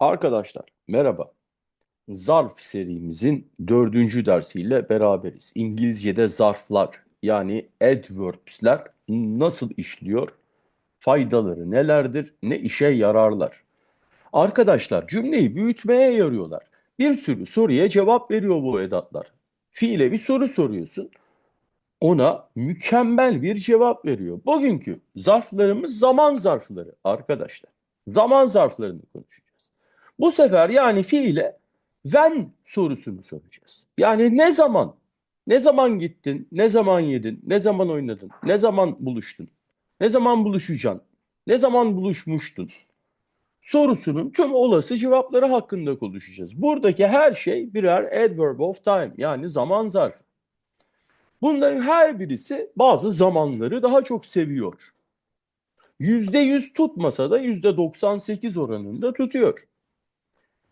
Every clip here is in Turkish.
Arkadaşlar merhaba. Zarf serimizin dördüncü dersiyle beraberiz. İngilizce'de zarflar yani adverbs'ler nasıl işliyor? Faydaları nelerdir? Ne işe yararlar? Arkadaşlar cümleyi büyütmeye yarıyorlar. Bir sürü soruya cevap veriyor bu edatlar. Fiile bir soru soruyorsun. Ona mükemmel bir cevap veriyor. Bugünkü zarflarımız zaman zarfları arkadaşlar. Zaman zarflarını konuşacağız. Bu sefer yani fiile when sorusunu soracağız. Yani ne zaman? Ne zaman gittin? Ne zaman yedin? Ne zaman oynadın? Ne zaman buluştun? Ne zaman buluşacaksın? Ne zaman buluşmuştun? Sorusunun tüm olası cevapları hakkında konuşacağız. Buradaki her şey birer adverb of time yani zaman zarfı. Bunların her birisi bazı zamanları daha çok seviyor. Yüzde yüz tutmasa da yüzde 98 oranında tutuyor.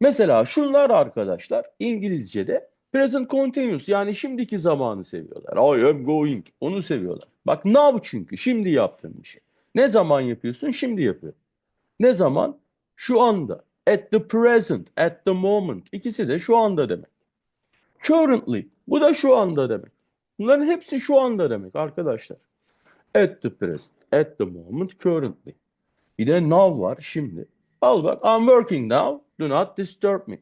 Mesela şunlar arkadaşlar İngilizce'de present continuous yani şimdiki zamanı seviyorlar. I am going onu seviyorlar. Bak now çünkü şimdi yaptığın bir şey. Ne zaman yapıyorsun? Şimdi yapıyor. Ne zaman? Şu anda. At the present, at the moment. İkisi de şu anda demek. Currently bu da şu anda demek. Bunların hepsi şu anda demek arkadaşlar. At the present, at the moment, currently. Bir de now var şimdi. Al bak I'm working now, do not disturb me.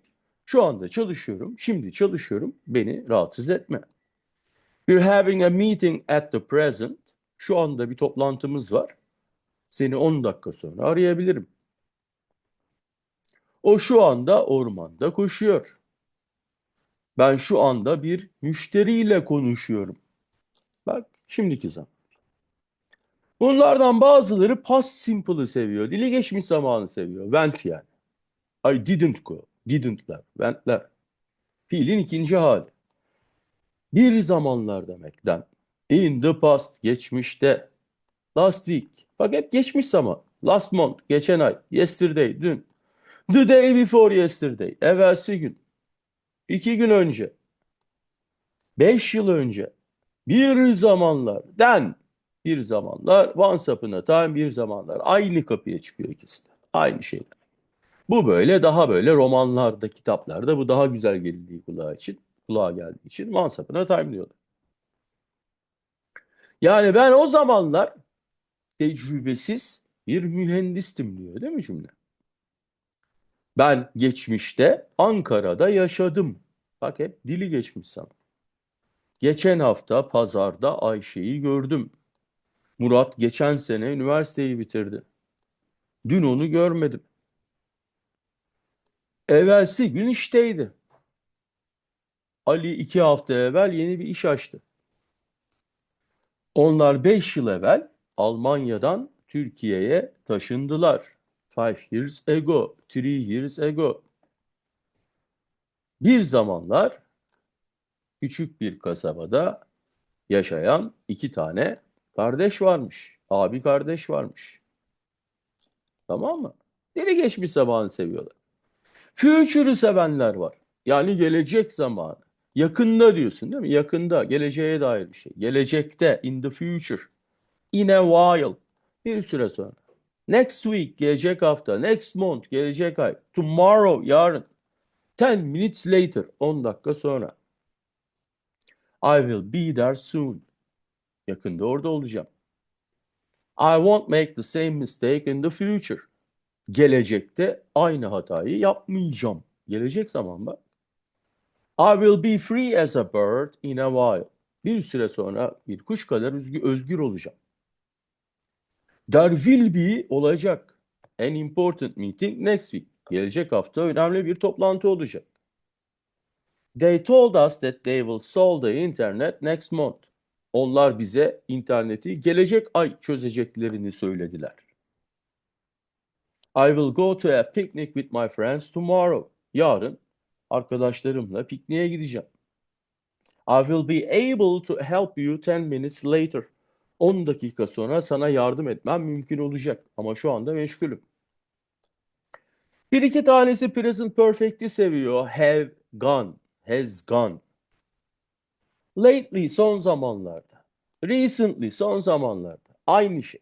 Şu anda çalışıyorum, şimdi çalışıyorum, beni rahatsız etme. We're having a meeting at the present. Şu anda bir toplantımız var. Seni 10 dakika sonra arayabilirim. O şu anda ormanda koşuyor. Ben şu anda bir müşteriyle konuşuyorum. Bak şimdiki zaman. Bunlardan bazıları past simple'ı seviyor. Dili geçmiş zamanı seviyor. Went yani. I didn't go. Didn't'ler. Went'ler. Fiilin ikinci hali. Bir zamanlar demekten. In the past. Geçmişte. Last week. Bak hep geçmiş zaman. Last month. Geçen ay. Yesterday. Dün. The day before yesterday. Evvelsi gün. İki gün önce. Beş yıl önce. Bir zamanlar. Den. Bir zamanlar. Once upon a time. Bir zamanlar. Aynı kapıya çıkıyor ikisi de. Aynı şeyler. Bu böyle daha böyle romanlarda, kitaplarda bu daha güzel geldiği kulağa için, kulağa geldiği için Once Upon a. Yani ben o zamanlar tecrübesiz bir mühendistim diyor değil mi cümle? Ben geçmişte Ankara'da yaşadım. Bak hep dili geçmiş sana. Geçen hafta pazarda Ayşe'yi gördüm. Murat geçen sene üniversiteyi bitirdi. Dün onu görmedim. Evvelsi gün işteydi. Ali iki hafta evvel yeni bir iş açtı. Onlar beş yıl evvel Almanya'dan Türkiye'ye taşındılar. Five years ago, three years ago. Bir zamanlar küçük bir kasabada yaşayan iki tane kardeş varmış. Abi kardeş varmış. Tamam mı? Deli geçmiş zamanı seviyorlar. Future'ı sevenler var. Yani gelecek zamanı. Yakında diyorsun değil mi? Yakında, geleceğe dair bir şey. Gelecekte, in the future. In a while. Bir süre sonra. Next week, gelecek hafta. Next month, gelecek ay. Tomorrow, yarın. 10 minutes later, 10 dakika sonra. I will be there soon. Yakında orada olacağım. I won't make the same mistake in the future. Gelecekte aynı hatayı yapmayacağım. Gelecek zaman. I will be free as a bird in a while. Bir süre sonra bir kuş kadar özgür, özgür olacağım. There will be olacak. An important meeting next week. Gelecek hafta önemli bir toplantı olacak. They told us that they will solve the internet next month. Onlar bize interneti gelecek ay çözeceklerini söylediler. I will go to a picnic with my friends tomorrow. Yarın arkadaşlarımla pikniğe gideceğim. I will be able to help you 10 minutes later. 10 dakika sonra sana yardım etmem mümkün olacak ama şu anda meşgulüm. Bir iki tanesi present perfect'i seviyor. Have gone, has gone. Lately son zamanlarda. Recently son zamanlarda. Aynı şey.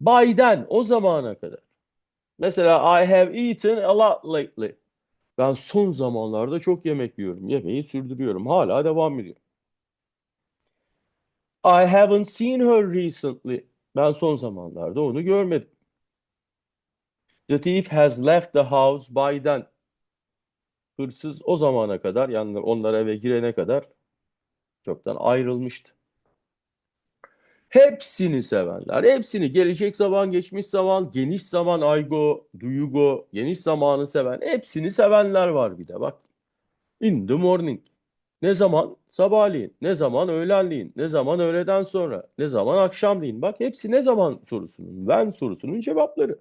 By'den o zamana kadar. Mesela I have eaten a lot lately. Ben son zamanlarda çok yemek yiyorum. Yemeği sürdürüyorum. Hala devam ediyor. I haven't seen her recently. Ben son zamanlarda onu görmedim. The thief has left the house by then. Hırsız o zamana kadar yani onlar eve girene kadar çoktan ayrılmıştı. Hepsini sevenler, hepsini gelecek zaman, geçmiş zaman, geniş zaman, aygo, duyugo, geniş zamanı seven, hepsini sevenler var bir de bak. In the morning. Ne zaman? Sabahleyin. Ne zaman? Öğlenleyin. Ne zaman? Öğleden sonra. Ne zaman? Akşamleyin. Bak hepsi ne zaman sorusunun, when sorusunun cevapları.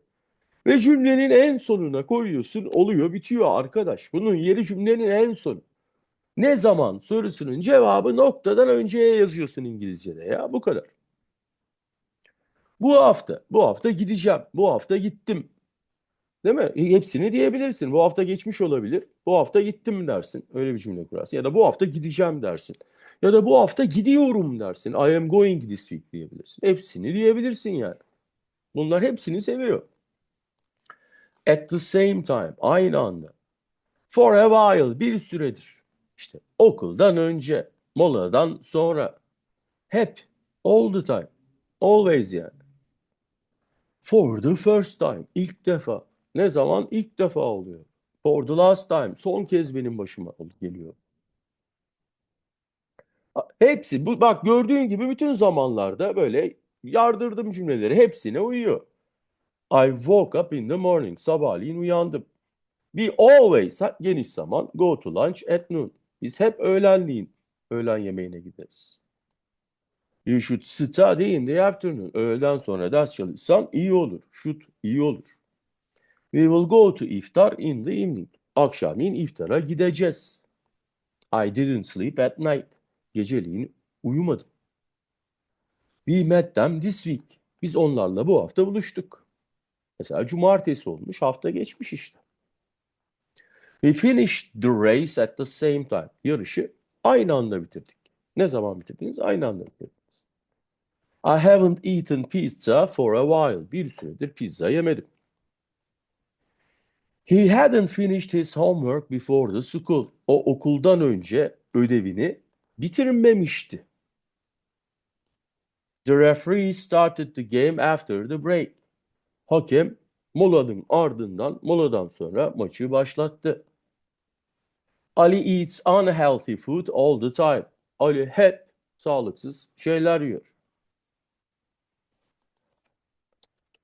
Ve cümlenin en sonuna koyuyorsun, oluyor, bitiyor arkadaş. Bunun yeri cümlenin en sonu. Ne zaman sorusunun cevabı noktadan önceye yazıyorsun İngilizce'de ya bu kadar. Bu hafta, bu hafta gideceğim, bu hafta gittim. Değil mi? E, Hepsini diyebilirsin. Bu hafta geçmiş olabilir. Bu hafta gittim dersin. Öyle bir cümle kurarsın. Ya da bu hafta gideceğim dersin. Ya da bu hafta gidiyorum dersin. I am going this week diyebilirsin. Hepsini diyebilirsin yani. Bunlar hepsini seviyor. At the same time. Aynı anda. For a while. Bir süredir. İşte okuldan önce. Moladan sonra. Hep. All the time. Always yani. For the first time. İlk defa. Ne zaman? İlk defa oluyor. For the last time. Son kez benim başıma geliyor. Hepsi bu bak gördüğün gibi bütün zamanlarda böyle yardırdım cümleleri hepsine uyuyor. I woke up in the morning. Sabahleyin uyandım. We always geniş zaman go to lunch at noon. Biz hep öğlenleyin öğlen yemeğine gideriz. You should study in the afternoon. Öğleden sonra ders çalışsan iyi olur. Should iyi olur. We will go to iftar in the evening. Akşamleyin iftara gideceğiz. I didn't sleep at night. Geceliğin uyumadım. We met them this week. Biz onlarla bu hafta buluştuk. Mesela cumartesi olmuş, hafta geçmiş işte. We finished the race at the same time. Yarışı aynı anda bitirdik. Ne zaman bitirdiniz? Aynı anda bitirdiniz. I haven't eaten pizza for a while. Bir süredir pizza yemedim. He hadn't finished his homework before the school. O okuldan önce ödevini bitirmemişti. The referee started the game after the break. Hakem molanın ardından moladan sonra maçı başlattı. Ali eats unhealthy food all the time. Ali hep sağlıksız şeyler yiyor.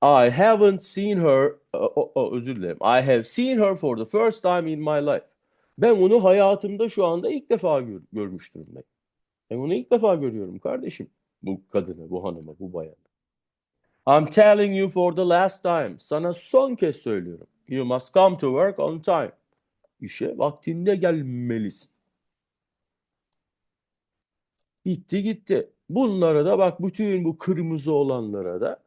I haven't seen her, o- o- o, özür dilerim. I have seen her for the first time in my life. Ben onu hayatımda şu anda ilk defa gör, görmüş durumdayım. Ben onu ilk defa görüyorum kardeşim. Bu kadını, bu hanımı, bu bayanı. I'm telling you for the last time. Sana son kez söylüyorum. You must come to work on time. İşe vaktinde gelmelisin. Bitti gitti. Bunlara da bak bütün bu kırmızı olanlara da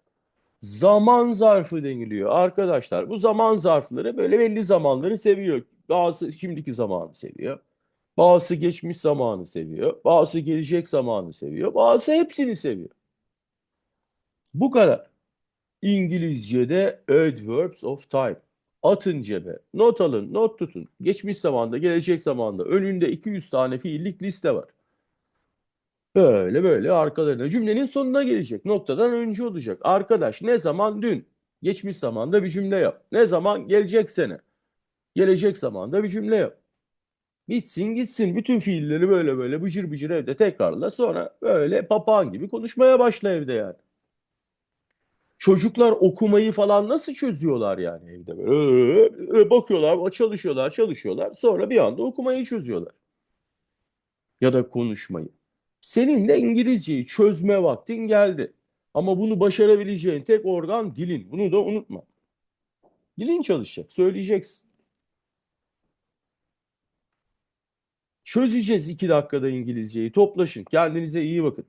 zaman zarfı deniliyor. Arkadaşlar bu zaman zarfları böyle belli zamanları seviyor. Bazısı şimdiki zamanı seviyor. Bazısı geçmiş zamanı seviyor. Bazısı gelecek zamanı seviyor. Bazısı hepsini seviyor. Bu kadar. İngilizce'de adverbs of time. Atın cebe. Not alın, not tutun. Geçmiş zamanda, gelecek zamanda. Önünde 200 tane fiillik liste var. Böyle böyle arkalarına cümlenin sonuna gelecek. Noktadan önce olacak. Arkadaş ne zaman? Dün. Geçmiş zamanda bir cümle yap. Ne zaman? Gelecek sene. Gelecek zamanda bir cümle yap. Bitsin gitsin. Bütün fiilleri böyle böyle bıcır bıcır evde tekrarla. Sonra böyle papağan gibi konuşmaya başla evde yani. Çocuklar okumayı falan nasıl çözüyorlar yani evde böyle? Bakıyorlar, çalışıyorlar, çalışıyorlar. Sonra bir anda okumayı çözüyorlar. Ya da konuşmayı. Senin de İngilizceyi çözme vaktin geldi. Ama bunu başarabileceğin tek organ dilin. Bunu da unutma. Dilin çalışacak, söyleyeceksin. Çözeceğiz iki dakikada İngilizceyi. Toplaşın. Kendinize iyi bakın.